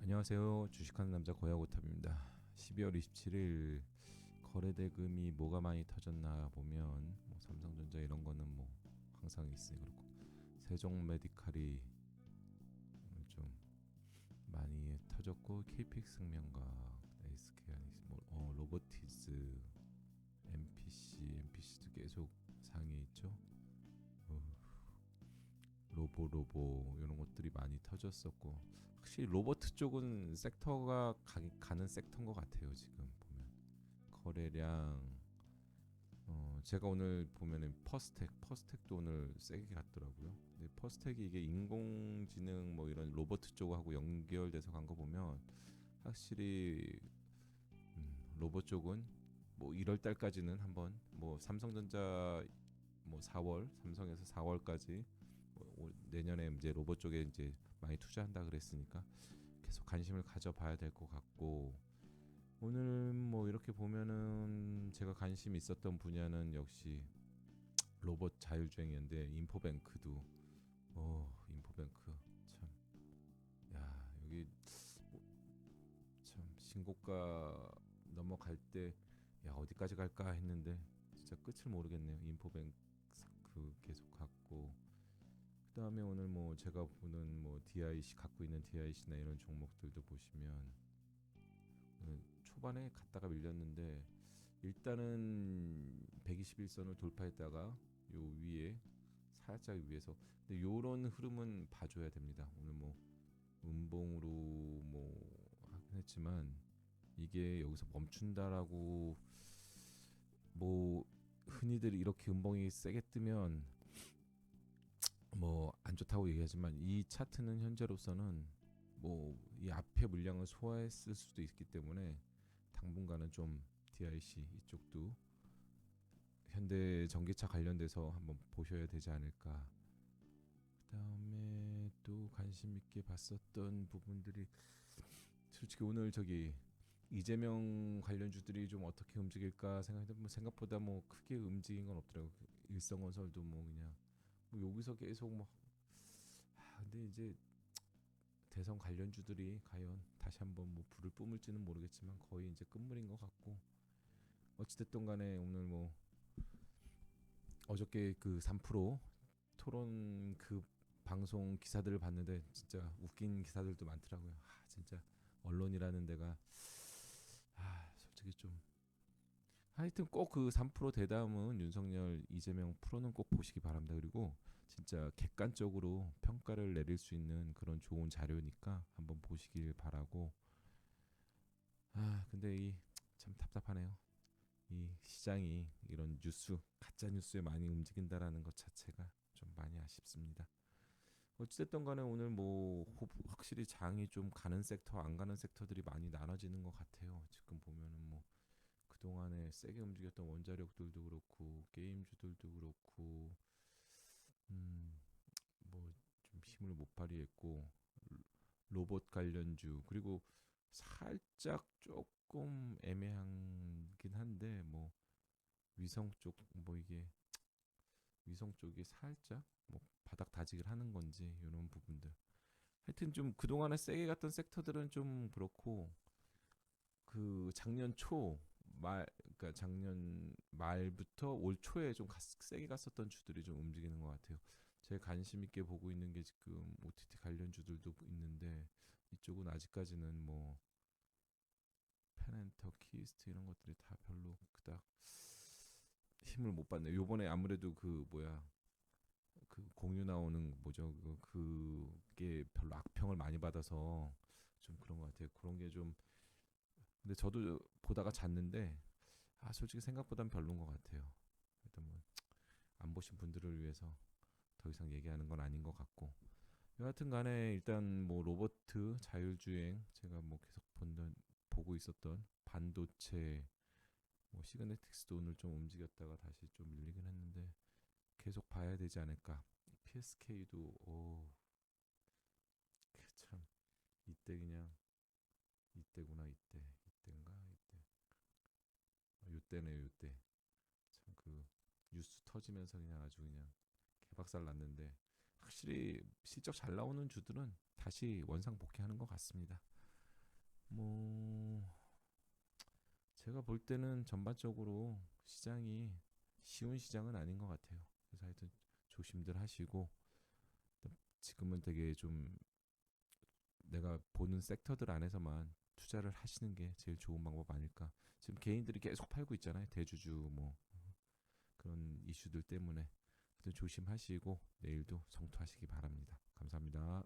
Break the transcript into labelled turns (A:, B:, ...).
A: 안녕하세요. 주식하는 남자 고야고탑입니다. 12월 27일 거래 대금이 뭐가 많이 터졌나 보면 뭐 삼성전자 이런 거는 뭐 항상 있어요. 그렇고 세종 메디칼이 좀 많이 터졌고 KPX 생명과 SK 뭐 어, 로보티즈 MPC MPC도 계속 상위에 있죠. 어, 로보 로보 이런 것들이 많이 터졌었고 확실히 로버트 쪽은 섹터가 가, 가 는 섹터인 것 같아요 지금 보면 거래량 어 제가 오늘 보면은 퍼스텍 퍼스텍도 오늘 세게 갔더라고요. 근데 퍼스텍이 이게 인공지능 뭐 이런 로버트 쪽하고 연결돼서 간 거 보면 확실히 음, 로봇 쪽은 뭐 1월 달까지는 한번 뭐 삼성전자 뭐 4월 삼성에서 4월까지 뭐 올- 내년에 이제 로봇 쪽에 이제 많이 투자한다 그랬으니까 계속 관심을 가져봐야 될 것 같고 오늘 뭐 이렇게 보면은 제가 관심 있었던 분야는 역시 로봇 자율주행이었는데 인포뱅크도. 어 인포뱅크 참. 야 여기 뭐, 참 신고가 넘어갈 때 야 어디까지 갈까 했는데 진짜 끝을 모르겠네요. 인포뱅크 계속 갔고 그다음에 오늘 뭐 제가 보는 뭐 DIC 갖고 있는 DIC나 이런 종목들도 보시면 오늘 초반에 갔다가 밀렸는데 일단은 121선을 돌파했다가 요 위에 살짝 위에서 근데 요런 흐름은 봐줘야 됩니다. 오늘 뭐 음봉으로 뭐 하긴 했지만 이게 여기서 멈춘다라고 뭐 흔히들 이렇게 음봉이 세게 뜨면 뭐 안 좋다고 얘기하지만 이 차트는 현재로서는 뭐 이 앞에 물량을 소화했을 수도 있기 때문에 당분간은 좀 DIC 이쪽도 현대 전기차 관련돼서 한번 보셔야 되지 않을까. 그다음에 또 관심 있게 봤었던 부분들이 솔직히 오늘 저기 이재명 관련주들이 좀 어떻게 움직일까 생각했는데 뭐 생각보다 뭐 크게 움직인 건 없더라고. 요 일성건설도 뭐 그냥 뭐 여기서 계속 뭐 아, 근데 이제 대선 관련주들이 과연 다시 한번 뭐 불을 뿜을지는 모르겠지만 거의 이제 끝물인 것 같고 어찌됐든 간에 오늘 뭐 어저께 그 3프로 토론 그 방송 기사들을 봤는데 진짜 웃긴 기사들도 많더라고요. 아 진짜 언론이라는 데가 아 솔직히 좀 하여튼 꼭 그 3프로 대담은 윤석열 이재명 프로는 꼭 보시기 바랍니다. 그리고 진짜 객관적으로 평가를 내릴 수 있는 그런 좋은 자료니까 한번 보시길 바라고 아 근데 이 참 답답하네요. 이 시장이 이런 뉴스 가짜 뉴스에 많이 움직인다라는 것 자체가 좀 많이 아쉽습니다. 어찌됐든 간에 오늘 뭐 호- 확실히 장이 좀 가는 섹터 안 가는 섹터들이 많이 나눠지는 것 같아요. 지금 보면은 뭐 그동안에 세게 움직였던 원자력들도 그렇고 게임주들도 그렇고 음 뭐 좀 힘을 못 발휘했고 로- 로봇 관련주. 그리고 살짝 조금 애매하긴 한데 뭐 위성 쪽 뭐 이게 위성 쪽이 살짝 뭐 바닥 다직을 하는 건지 이런 부분들. 하여튼 좀 그동안에 세게 갔던 섹터들은 좀 그렇고 그 작년 초 말 그러니까 작년 말부터 올 초에 좀 가- 세게 갔었던 주들이 좀 움직이는 것 같아요. 제가 관심 있게 보고 있는 게 지금 OTT 관련 주들도 있는데 이쪽은 아직까지는 뭐 페넨터, 키스트 이런 것들이 다 별로 그닥 힘을 못 받네. 요번에 아무래도 그 뭐야 그 공유 나오는 뭐죠? 그 그게 별로 악평을 많이 받아서 좀 그런 것 같아요. 그런 게 좀 근데 저도 보다가 잤는데 아 솔직히 생각보단 별론 것 같아요. 일단 뭐안 보신 분들을 위해서 더 이상 얘기하는 건 아닌 것 같고 여하튼간에 일단 뭐 로버트 자율주행 제가 뭐 계속 본던 보고 있었던 반도체 뭐 시그네틱스도 오늘 좀 움직였다가 다시 좀 밀리긴 했는데 계속 봐야 되지 않을까. PSK도 오 참 이때 그냥 이때구나 이때 이때인가 이때 아, 요때네요 요때 참 그 뉴스 터지면서 그냥 아주 그냥 개박살 났는데 확실히 실적 잘 나오는 주들은 다시 원상 복귀하는 것 같습니다. 뭐 제가 볼 때는 전반적으로 시장이 쉬운 시장은 아닌 것 같아요. 그래서 하여튼 조심들 하시고 지금은 되게 좀 내가 보는 섹터들 안에서만 투자를 하시는 게 제일 좋은 방법 아닐까. 지금 개인들이 계속 팔고 있잖아요. 대주주 뭐 그런 이슈들 때문에 조심하시고 내일도 성투하시기 바랍니다. 감사합니다.